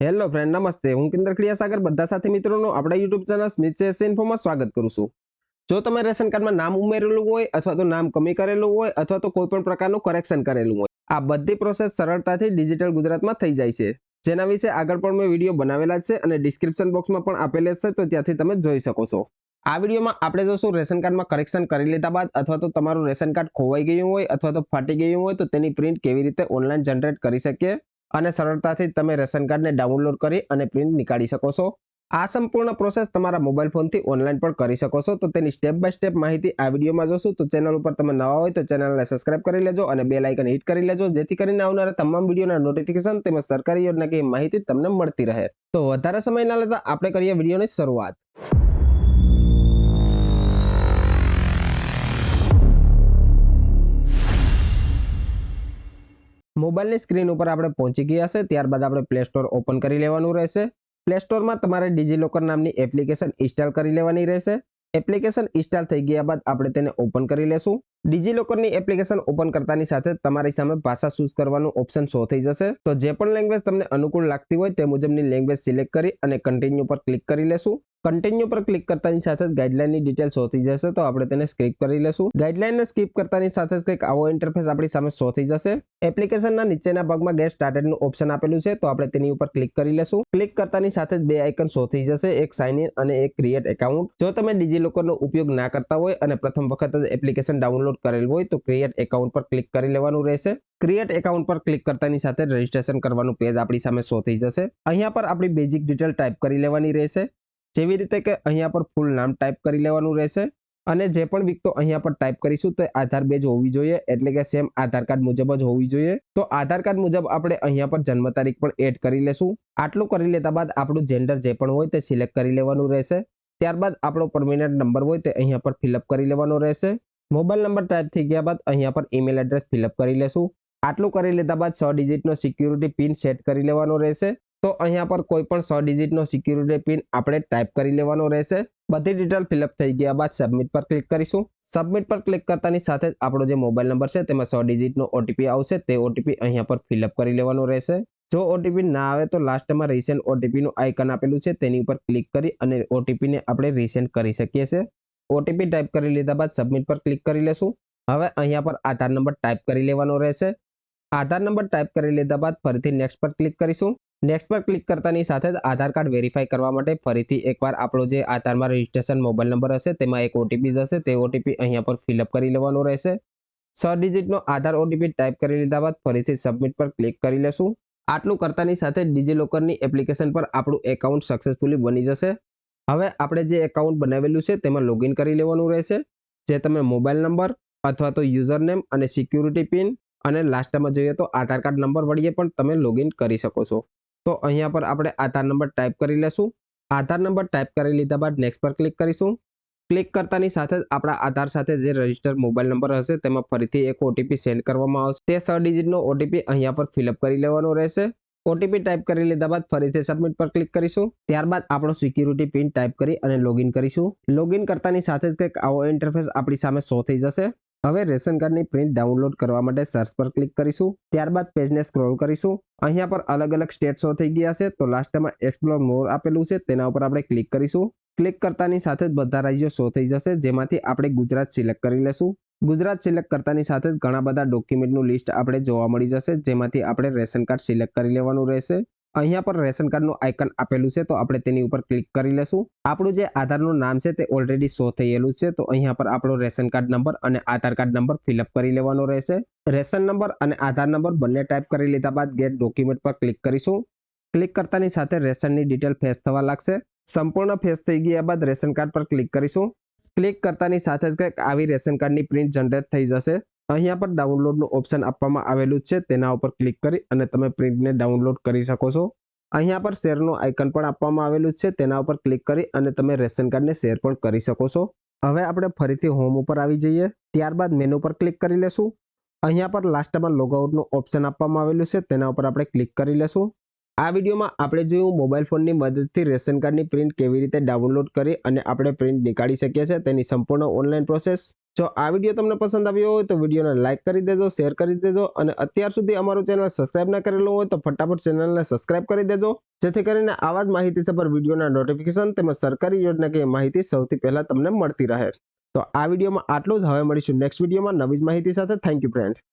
Hello friend નમસ્તે. હું કિન્દર ક્રિયાસાગર સાગર બધા સાથે મિત્રોનું આપણા યુટ્યુબ ચેનલ સ્મિત સેસ ઇન્ફોમાં સ્વાગત કરું છું. જો તમે રેશન કાર્ડમાં નામ ઉમેરેલું હોય અથવા તો નામ કમી કરેલું હોય અથવા તો કોઈ પણ પ્રકારનું કરેક્શન કરેલું હોય, આ બધી પ્રોસેસ સરળતાથી ડિજિટલ ગુજરાતમાં થઈ જાય છે. જેના વિશે આગળ પણ મેં વીડિયો બનાવેલા છે અને ડિસ્ક્રિપ્શન બોક્સમાં પણ આપેલા છે, તો ત્યાંથી તમે જોઈ શકો છો. આ વિડીયોમાં આપણે જોશું રેશન કાર્ડમાં કરેક્શન કરી લીધા બાદ અથવા તો તમારું રેશન કાર્ડ ખોવાઈ ગયું હોય અથવા તો ફાટી ગયું હોય તો તેની પ્રિન્ટ કેવી રીતે ઓનલાઈન જનરેટ કરી શકીએ. અને સરળતાથી તમે રેશન કાર્ડને ડાઉનલોડ કરી અને પ્રિન્ટ નીકાળી શકો છો. આ સંપૂર્ણ પ્રોસેસ તમારા મોબાઈલ ફોનથી ઓનલાઈન પણ કરી શકો છો. તો તેની સ્ટેપ બાય સ્ટેપ માહિતી આ વિડીયોમાં જોશું. તો ચેનલ ઉપર તમે નવા હોય તો ચેનલને સબસ્ક્રાઇબ કરી લેજો અને બે લાઇકન હિટ કરી લેજો, જેથી કરીને આવનારા તમામ વિડીયોના નોટિફિકેશન તેમજ સરકારી યોજનાકીય માહિતી તમને મળતી રહે. તો વધારે સમય ના લેતા આપણે કરીએ વિડીયોની શરૂઆત. મોબાઈલની સ્ક્રીન ઉપર આપણે પહોંચી ગયા છે, ત્યારબાદ આપણે પ્લે સ્ટોર ઓપન કરી લેવાનું રહેશે. પ્લે સ્ટોરમાં તમારે ડિજીલોકર નામની એપ્લિકેશન ઇન્સ્ટોલ કરી લેવાની રહેશે. એપ્લિકેશન ઇન્સ્ટોલ થઈ ગયા બાદ આપણે તેને ઓપન કરી લેશું. ડિજીલોકરની એપ્લિકેશન ઓપન કરતાની સાથે તમારી સામે ભાષા ચૂઝ કરવાનું ઓપ્શન શો થઈ જશે. તો જે પણ લેંગ્વેજ તમને અનુકૂળ લાગતી હોય તે મુજબની લેંગ્વેજ સિલેક્ટ કરી અને કન્ટિન્યુ પર ક્લિક કરી લેશું. કન્ટિન્યુ પર ક્લિક કરતાની સાથે જ ગાઈડલાઇનની ડિટેલ શો થઈ જશે, તો આપણે તેને સ્કીપ કરી લેશું. ગાઈડલાઇનને સ્કીપ કરતાની સાથે જ કંઈક આવો ઇન્ટરફેસ આપણી સામે શો થઈ જશે. એપ્લિકેશનના નીચેના ભાગમાં ગેટ સ્ટાર્ટેડનું ઓપ્શન આપેલું છે, તો આપણે તેની ઉપર ક્લિક કરી લેશું. ક્લિક કરતાની સાથે જ બે આઇકન શો થઈ જશે, એક સાઇન ઇન અને એક ક્રિએટ એકાઉન્ટ જો તમે ડિજીલોકરનો ઉપયોગ ના કરતા હોય અને પ્રથમ વખત જ એપ્લિકેશન ડાઉનલોડ કરેલ હોય, તો ક્રિએટ એકાઉન્ટ પર ક્લિક કરી લેવાનું રહેશે. ક્રિએટ એકાઉન્ટ પર ક્લિક કરતાની સાથે રજીસ્ટ્રેશન કરવાનું પેજ આપણી સામે શો થઈ જશે. અહીંયા પર આપણી બેઝિક ડિટેલ ટાઈપ કરી લેવાની રહેશે. જેવી રીતે કે અહીંયા પર ફૂલ નામ ટાઈપ કરી લેવાનું રહેશે અને જે પણ વિગતો અહીંયા પર ટાઈપ કરીશું તો આધાર બેજ હોવી જોઈએ, એટલે કે સેમ આધાર કાર્ડ મુજબ જ હોવી જોઈએ. તો આધાર કાર્ડ મુજબ આપણે અહીંયા પર જન્મ તારીખ પણ એડ કરી લેશું. આટલું કરી લેતા બાદ આપણું જેન્ડર જે પણ હોય તે સિલેક્ટ કરી લેવાનું રહેશે. ત્યારબાદ આપણો પરમિનન્ટ નંબર હોય તે અહીંયા પર ફિલઅપ કરી લેવાનો રહેશે. મોબાઈલ નંબર ટાઈપ થઈ ગયા બાદ અહીંયા પર ઈમેલ એડ્રેસ ફિલઅપ કરી લેશું. આટલું કરી લીધા બાદ સો ડિજિટનો સિક્યુરિટી પિન સેટ કરી લેવાનો રહેશે. તો અહીંયા પર કોઈ પણ સો ડિજિટનો સિક્યુરિટી પિન આપણે ટાઈપ કરી લેવાનો રહેશે. બધી ડિટેલ ફિલઅપ થઈ ગયા બાદ સબમિટ પર ક્લિક કરીશું. સબમિટ પર ક્લિક કરતાની સાથે જ આપણો જે મોબાઈલ નંબર છે તેમાં સો ડિજિટનો ઓટીપી આવશે. તે ઓટીપી અહીંયા પર ફિલઅપ કરી લેવાનો રહેશે. જો ઓટીપી ના આવે તો લાસ્ટમાં રિસેન્ટ ઓટીપીનું આઇકન આપેલું છે તેની ઉપર ક્લિક કરી અને ઓટીપીને આપણે રિસેન્ટ કરી શકીએ છીએ. ઓટીપી ટાઈપ કરી લીધા બાદ સબમિટ પર ક્લિક કરી લેશું. હવે અહીંયા પર આધાર નંબર ટાઈપ કરી લેવાનો રહેશે. આધાર નંબર ટાઈપ કરી લીધા બાદ ફરીથી નેક્સ્ટ પર ક્લિક કરીશું. નેક્સ્ટ પર ક્લિક કરતાની સાથે જ આધાર કાર્ડ વેરીફાઈ કરવા માટે ફરીથી એકવાર આપણો જે આધારમાં રજિસ્ટ્રેશન મોબાઈલ નંબર હશે, તેમાં એક ઓટીપી જશે તે ઓટીપી અહીંયા પર ફિલઅપ કરી લેવાનો રહેશે. છ ડિજિટનો આધાર ઓટીપી ટાઈપ કરી લીધા બાદ ફરીથી સબમિટ પર ક્લિક કરી લેશું. આટલું કરતાની સાથે ડિજિલોકરની એપ્લિકેશન પર આપણું એકાઉન્ટ સક્સેસફુલી બની જશે. હવે આપણે જે એકાઉન્ટ બનાવેલું છે, તેમાં લોગિન કરી લેવાનું રહેશે. જે તમે મોબાઈલ નંબર અથવા તો યુઝર નેમ અને સિક્યુરિટી પિન અને લાસ્ટમાં જોઈએ તો આધાર કાર્ડ નંબર વળીએ પણ તમે લોગિન કરી શકો છો. તો અહીંયા પર આપણે આધાર નંબર ટાઈપ કરી લેશું. આધાર નંબર ટાઈપ કરી લીધા બાદ નેક્સ્ટ પર ક્લિક કરીશું. ક્લિક કરતાની સાથે જ આપણા આધાર સાથે જે રજિસ્ટર મોબાઈલ નંબર હશે તેમાં ફરીથી એક ઓટીપી સેન્ડ કરવામાં આવશે. તે છ ડિજિટનો ઓટીપી અહીંયા પર ફિલઅપ કરી લેવાનો રહેશે. ઓટીપી ટાઈપ કરી લીધા બાદ ફરીથી સબમિટ પર ક્લિક કરીશું. ત્યારબાદ આપણો સિક્યુરિટી પિન ટાઈપ કરી અને લોગિન કરીશું. લોગિન કરતાની સાથે જ કંઈક આવો ઇન્ટરફેસ આપણી સામે શો થઈ જશે. હવે રેશન કાર્ડની પ્રિન્ટ ડાઉનલોડ કરવા માટે સર્ચ પર ક્લિક કરીશું. ત્યારબાદ પેજને સ્ક્રોલ કરીશું. અહીંયા પર અલગ અલગ સ્ટેટ શો થઈ ગયા છે, તો લાસ્ટમાં એક્સપ્લોર મોર આપેલું છે, તેના ઉપર આપણે ક્લિક કરીશું. ક્લિક કરતાની સાથે જ બધા રાજ્યો શો થઈ જશે, જેમાંથી આપણે ગુજરાત સિલેક્ટ કરી લેશું. ગુજરાત સિલેક્ટ કરતાની સાથે જ ઘણા બધા ડોક્યુમેન્ટનું લિસ્ટ આપણે જોવા મળી જશે, જેમાંથી આપણે રેશન કાર્ડ સિલેક્ટ કરી લેવાનું રહેશે. અહીંયા પર રેશન કાર્ડનું આઇકન આપેલું છે, તો આપણે તેની ઉપર ક્લિક કરી લેશું. આપણું જે આધારનું નામ છે તે ઓલરેડી શો થયેલું છે, તો અહીંયા પર આપણો રેશન કાર્ડ નંબર અને આધાર કાર્ડ નંબર ફિલઅપ કરી લેવાનો રહેશે. રેશન નંબર અને આધાર નંબર બંને ટાઈપ કરી લીધા બાદ ગેટ ડોક્યુમેન્ટ પર ક્લિક કરીશું. ક્લિક કરતાની સાથે રેશનની ડિટેલ ફેસ થવા લાગશે. સંપૂર્ણ ફેસ થઈ ગયા બાદ રેશન કાર્ડ પર ક્લિક કરીશું. ક્લિક કરતાની સાથે જ કંઈક આવી રેશન કાર્ડની પ્રિન્ટ જનરેટ થઈ જશે. અહીંયા પર ડાઉનલોડનું ઓપ્શન આપવામાં આવેલું છે. તેના ઉપર ક્લિક કરી અને તમે પ્રિન્ટને ડાઉનલોડ કરી શકો છો. અહીંયા પર શેરનું આઇકન પણ આપવામાં આવેલું છે. તેના ઉપર ક્લિક કરી અને તમે રેશન કાર્ડને શેર પણ કરી શકો છો. હવે આપણે ફરીથી હોમ ઉપર આવી જઈએ. ત્યારબાદ મેનુ પર ક્લિક કરી લેશું. અહીંયા પર લાસ્ટમાં લોગઆઉટનું ઓપ્શન આપવામાં આવેલું છે. તેના ઉપર આપણે ક્લિક કરી લેશું. આ વિડીયોમાં આપણે જોયું મોબાઈલ ફોનની મદદથી રેશન કાર્ડની પ્રિન્ટ કેવી રીતે ડાઉનલોડ કરી અને આપણે પ્રિન્ટ નીકાળી શકીએ છીએ તેની સંપૂર્ણ ઓનલાઈન પ્રોસેસ જો આ વીડિયો તમને પસંદ આવ્યો હોય તો વિડીયોને લાઇક કરી દેજો શેર કરી દેજો અને અત્યાર સુધી અમારું ચેનલ સબસ્ક્રાઇબ ના કરેલું હોય તો ફટાફટ ચેનલને સબસ્ક્રાઇબ કરી દેજો. જેથી કરીને આવા જ માહિતી સભર વિડીયોના નોટિફિકેશન તેમજ સરકારી યોજના કે માહિતી સૌથી પહેલાં તમને મળતી રહે. તો આ વિડીયોમાં આટલું જ. હવે મળીશું નેક્સ્ટ વિડીયોમાં નવી જ માહિતી સાથે. Thank you friend